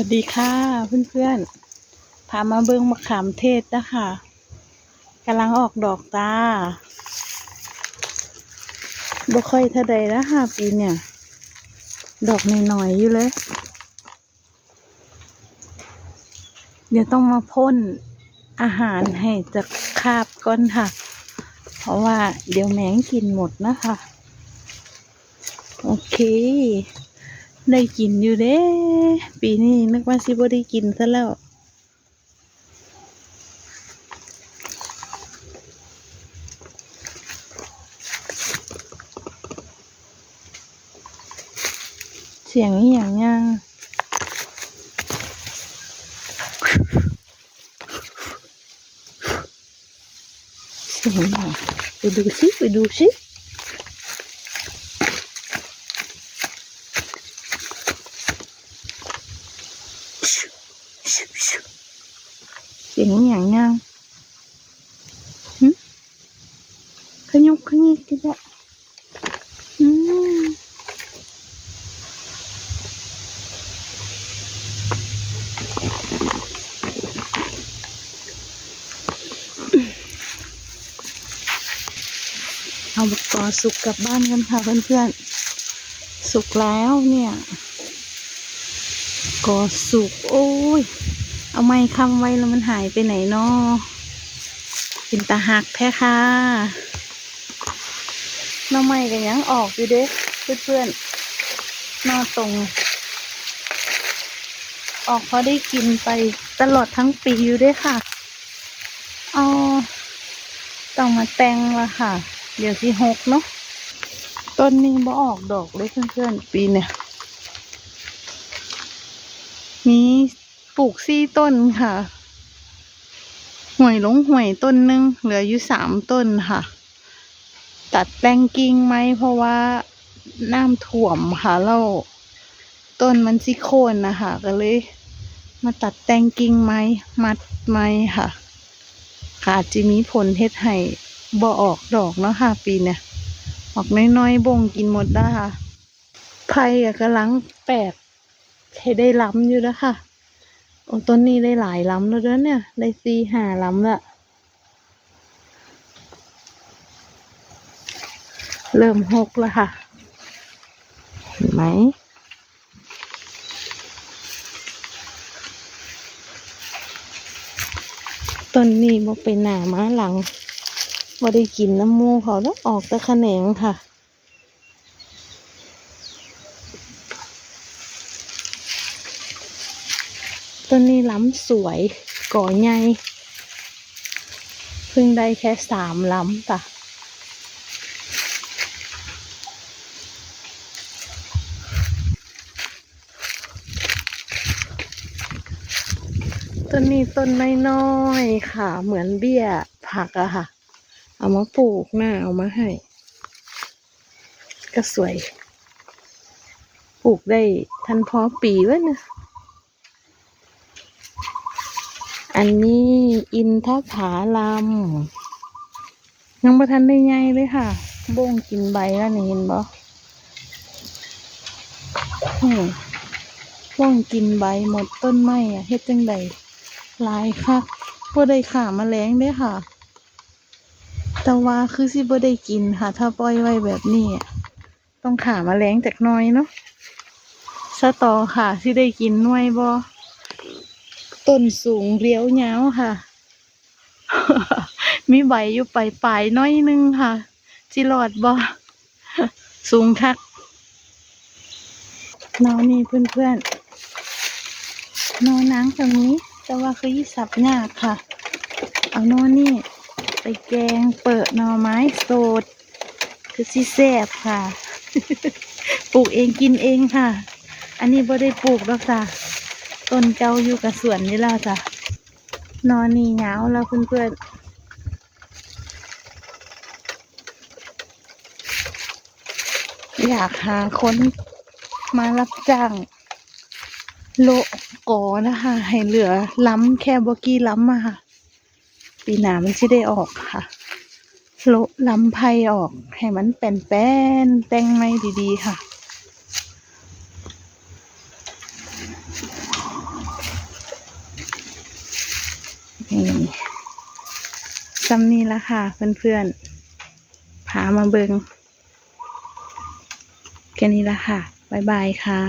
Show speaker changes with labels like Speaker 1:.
Speaker 1: วัสดีค่ะเพื่อนๆพามาเบิ้งมะขามเทศนะคะกำลังออกดอกตาบ่ค่อยเท่าใดแล้วค่ะปีเนี่ย ดอกหน่อยๆอยู่เลย เดี๋ยวต้องมาพ่นอาหารให้จะคาบก้อนค่ะ เพราะว่าเดี๋ยวแมงกินหมดนะคะ โอเค ได้กินอยู่เด้ปีนี้นึกว่าสิบ่ได้กินซะแล้วเสียงอหย่างยังเสียงอะไรไปดูสิไปดูสิ เสีย งอย่างยังหึขยุกขยิกก็ได้อืมเอาบุกกอสุกกลับบ้านกันค่ะเพื่อนๆ สุกแล้วเนี่ยกอสุกโอ้ย เอาไม้คำไว้แล้วมันหายไปไหนนาะเป็นตาหักแท้ค่ะน้าไม้กันยังออกอยู่เด้เพื่อนๆน้าตรง ออกเพอได้กินไปตลอดทั้งปีอยู่ด้วยค่ะอ๋อต้องมาแต่งละค่ะ เดี๋ยวที่หกเนาะต้นนี้บ่ออกดอกเลยเพื่อนๆปีเนี่ยมี ปลูกซี่ต้นค่ะห่วยหลงห่วยต้นหนึง เหลืออยู่สามต้นค่ะ ตัดแต่งกิ่งไหมเพราะว่าน้ำถ่วมค่ะแล้วต้นมันซิโคนนะคะก็เลย มาตัดแต่งกิ่งไม้มัดไม้ค่ะค่ะอาจจะมีผลเฮ็ดให้บ่ออกดอกเนาะค่ะ ปีเนี่ยออกน้อยๆบ่งกินหมดได้ค่ะไผ่อะกำลังแปลกให้ได้ล้ำอยู่แล้วค่ะ โอ้ต้นนี้ได้หลายล้ำแล้วเด้อเนี่ย ได้สี่ห้าล้ำละเริ่มหกแล้วค่ะ เห็นไหมต้นนี้บ่เป็นหนาม้าหลังบ่ได้กินน้ำมูเขาแล้วออกแต่แขนงค่ะ ต้นนี้ล้ำสวยก่อใหญ่เพิ่งได้แค่สามล้ำจ้ะต้นนี้ต้นน้อยๆค่ะ เหมือนเบี้ยผักอะค่ะ เอามาปลูกหน้าเอามาให้ ก็สวย ปลูกได้ทันพอปีวะเนี่ย อันนี้อินทผาลัมยังประทันได้ไงเลยค่ะโบ้งกินใบแล้วนี่เห็นบ่อืมโบ้งกินใบหมดต้นไม้อะเฮ็ดจังใดลายคักบ่ได้ขาแมลงเด้ค่ะ แต่ว่าคือสิบ่ได้กินค่ะ ถ้าปล่อยไว้แบบนี้ต้องขาแมลงจากน้อยเนาะสตอค่ะสิได้กินน่วยบ่ ต้นสูงเรียวยาวค่ะ มีใบอยู่ปลายปลายๆน้อยนึงค่ะจิรอดบ่สูงคักนอนนี่เพื่อนๆนอนนังตรงนี้ แต่ว่าคือยี่สับยากค่ะ เอานอนนี่ ไปแกงเปิดนอไม้สด คือสิแซบค่ะ ปลูกเองกินเองค่ะ อันนี้บ่ได้ปลูกหรอกจ้ะ ต้นเจ้าอยู่กับสวนนี่แล้วจ้ะนอนนี่เหงาแล้วเพื่อนๆอยากหาคนมารับจ้างโลกอนะคะ ให้เหลือล้ำแค่บกี้ล้ำอะค่ะ ปีหนามันจะได้ออกค่ะ โลล้ำไผ่ออก ให้มันแป้นแต่งไม่ดีๆค่ะ นี่ซ้ำนี้ละค่ะ เพื่อนๆพามาเบิงแค่นี้ละค่ะ บ๊ายบายค่ะ